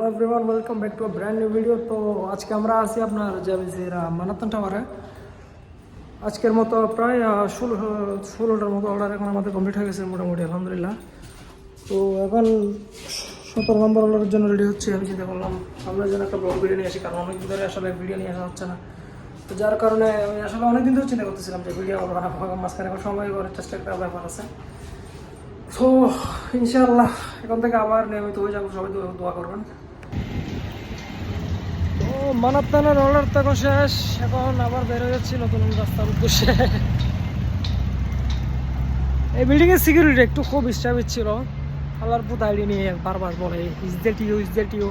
Hello everyone welcome back to brand new video তো আজকে আমরা আছি আপনার জাবিজের মানাতন টাওয়ারে আজকের মতো প্রায় ষোলো, ষোলোটার মতো অর্ডার এখন আমাদের কমপ্লিট হয়ে গেছে মোটামুটি, আলহামদুলিল্লাহ। তো এখন সতেরো নম্বর অর্ডারের জন্য রেডি হচ্ছে, আমি চিন্তা করলাম, আমরা যেন একটা ব্লগ ভিডিও নিয়ে আসি, কারণ অনেক ধরে আসলে ভিডিও নিয়ে আসা হচ্ছে না। তো যার কারণে আমি আসলে অনেকদিন ধরে চিন্তা করতেছিলাম যে ভিডিও বানাবো মাঝখানে এখন সময় করার চেষ্টা একটা ব্যাপার আছে। তো ইনশাআল্লাহ, এখন থেকে আবার নিয়মিত হয়ে যাব, সবাই দোয়া করবেন। তো মানাত্তানের অর্ডার তো এখন শেষ, এখন আবার বের যাচ্ছি নতুন রাস্তার উদ্দেশ্যে। এই বিল্ডিং এর সিকিউরিটি একটু খুব ইচ্ছাবিত ছিল। আল্লাহর পুত আইডি নিয়ে বারবার বলে is that you is that you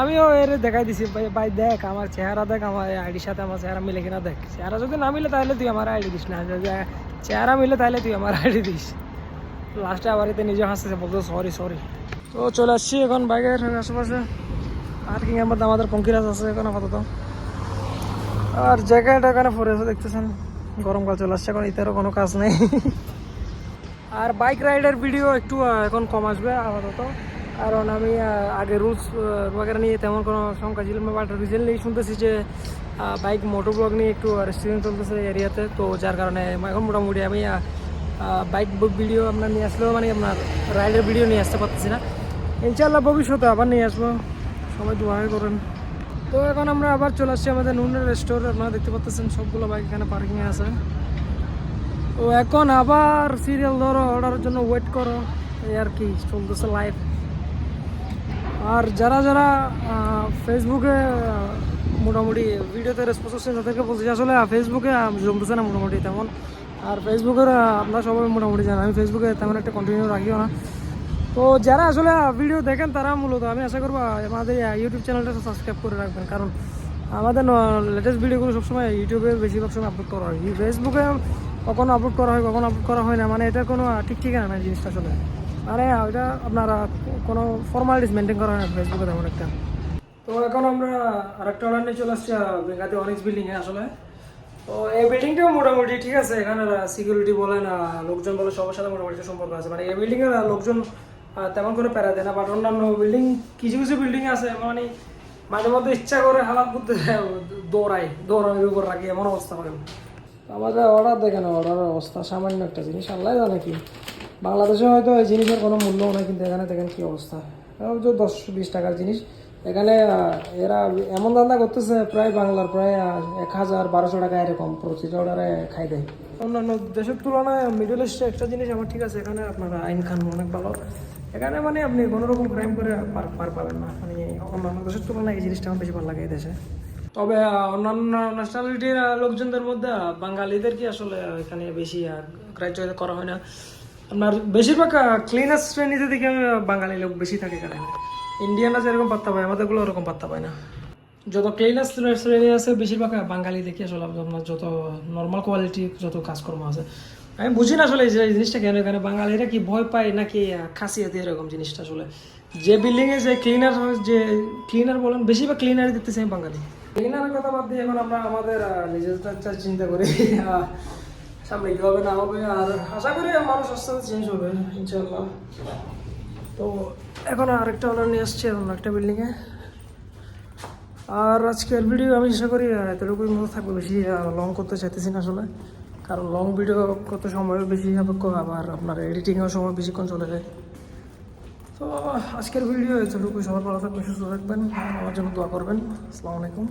আমিও এর দেখাই দিছি, ভাই ভাই, দেখ, আমার চেহারা দেখ, আমার আইডির সাথে আমার চেহারা মিলে কিনা দেখ। চেহারা যদি না মিলে তাহলে তুই আমার আইডি দিস না। চেহারা মিলে তাহলে তুই আমার আইডি দিস। লাস্টে আবার এতে নিজে হাসতেছে বলতো সরি সরি তো চলে আসছি এখন বাইকের আশেপাশে। পার্কিং এর মধ্যে আমাদের পঙ্কিরাজ আছে এখন আপাতত। আর জায়গাটা এখানে পরে আছে দেখতেছেন, গরমকাল চলে আসছে, এখন ইতারও কোনো কাজ নেই। আর বাইক রাইডের ভিডিও একটু এখন কম আসবে আপাতত। কারণ আমি আগে রুলস বগেরা নিয়ে তেমন কোনো শঙ্কা ছিল না বাট রিসেন্টলি শুনতেছি যে বাইক মোটো ব্লগ নিয়ে একটু রেস্টুরেন্ট চলতেছে এরিয়াতে তো। যার কারণে এখন মোটামুটি আমি বাইক ভিডিও আপনার নিয়ে আসলেও মানে আপনার রাইডের ভিডিও নিয়ে আসতে পারতেছি না। ইনশাল্লাহ ভবিষ্যতে আবার নিয়ে আসব। সবাই দোয়া করেন। তো এখন আমরা আবার চলে আসছি আমাদের নুনের রেস্টোর আপনারা দেখতে পাচ্ছেন সবগুলো বাইক এখানে পার্কিংয়ে আছে। তো এখন আবার সিরিয়াল ধরো অর্ডারের জন্য ওয়েট করো, এই আর কি চলতেছে লাইভ আর যারা যারা ফেসবুকে মোটামুটি ভিডিওতে রেসপন্স হচ্ছে তাদেরকে বলছি আসলে ফেসবুকে জমতেছে না মোটামুটি তেমন। আর ফেসবুকের আপনারা সবাই মোটামুটি জানেন, আমি ফেসবুকে তেমন একটা কন্টিনিউ রাখিও না। তো যারা আসলে ভিডিও দেখেন, তারা মূলত আমি আশা করব, আমাদের ইউটিউব চ্যানেলটা সাবস্ক্রাইব করে রাখবেন। কারণ আমাদের লেটেস্ট ভিডিওগুলো সবসময় ইউটিউবে বেশিরভাগ সময় আপলোড করা হয়। ফেসবুকে কখনো আপলোড করা হয়, কখনো আপলোড করা হয় না। মানে এটা কোনো ঠিক ঠিকানা না জিনিসটা আসলে। মানে ওইটা আপনারা কোনো ফর্মালিটিস মেনটেন করা হয় না ফেসবুকে তেমন একটা। তো এখন আমরা আরেকটা অর্ডার চলে আসছি বেঙ্গাতে অনেক বিল্ডিংয়ে আসলে। তো এই বিল্ডিংটাও মোটামুটি ঠিক আছে। এখানে সিকিউরিটি বলেন লোকজন বলে সবার সাথে মোটামুটি সম্পর্ক আছে। মানে এই বিল্ডিং এর লোকজন তেমন করে প্যারা দেয় না বাট অন্যান্য বিল্ডিং কিছু কিছু বিল্ডিং আছে মানে মাঝে মধ্যে ইচ্ছা করে হালাত করতে দৌড়াই দৌড়ানোর উপর রাখি এমন অবস্থা করে আমাদের অর্ডার দেখেন অর্ডারের অবস্থা সামান্য একটা জিনিস, আল্লাহ জানে কি। বাংলাদেশে হয়তো এই জিনিসের কোনো মূল্য নেই, কিন্তু এখানে দেখেন কি অবস্থা। দশ বিশ টাকার জিনিস এখানে এরা এমন ধান্দা করতেছে প্রায় বাংলার প্রায় এক হাজার বারোশো টাকা এরকম প্রতিটা অর্ডারে খাই দেয়। অন্যান্য দেশের তুলনায় মিডল ইস্টে একটা জিনিস আমার ঠিক আছে এখানে আপনার আইন খান অনেক ভালো। এখানে মানে আপনি কোনো রকম ক্রাইম করে পার পার পাবেন না। মানে অন্যান্য দেশের তুলনায় এই জিনিসটা আমার বেশি ভালো লাগে এই দেশে। তবে অন্যান্য ন্যাশনালিটির লোকজনদের মধ্যে বাঙালিদের কি আসলে এখানে বেশি গ্রাহ্য করা হয় না? আপনার বেশিরভাগ ক্লিনার শ্রেণীতে দিকে বাঙালি লোক বেশি থাকে এখানে। ইন্ডিয়ানরা যেরকম পাত্তা পায় আমাদেরগুলো ওরকম পাত্তা পায় না। যত ক্লিনার শ্রেণি আছে বেশিরভাগ বাঙালি দেখি আসলে আপনার যত নর্মাল কোয়ালিটি যত কাজকর্ম আছে। আমি বুঝি না আসলে এই জিনিসটা কেন এখানে বাঙালিরা কি ভয় পায় নাকি আহ, খাসিয়াতে এরকম জিনিসটা আসলে? যে বিল্ডিংয়ে যে ক্লিনার যে ক্লিনার বলেন বেশিরভাগ ক্লিনারই দেখতেছি আমি বাঙালি। ক্লিনারের কথা বাদ দিয়ে এখন আমরা আমাদের নিজেদের চিন্তা করি। সামনে কি হবে না হবে আর আশা করি মানুষ আস্তে আস্তে চেঞ্জ হবে ইনশাল্লাহ তো এখন আরেকটা অর্ডার নিয়ে আসছে অন্য একটা বিল্ডিংয়ে আর আজকের ভিডিও আমি চেষ্টা করি এতটুকুই মতো থাকবে বেশি লং করতে চাইতেছি না আসলে। কারণ লং ভিডিও করতে সময় বেশি সাপেক্ষ আবার আপনার এডিটিংয়েও সময় বেশিক্ষণ চলে যায়। তো আজকের ভিডিও এতটুকুই। সবার ভালো থাকবেন, সুস্থ থাকবেন, আমার জন্য দোয়া করবেন। আসসালামু আলাইকুম।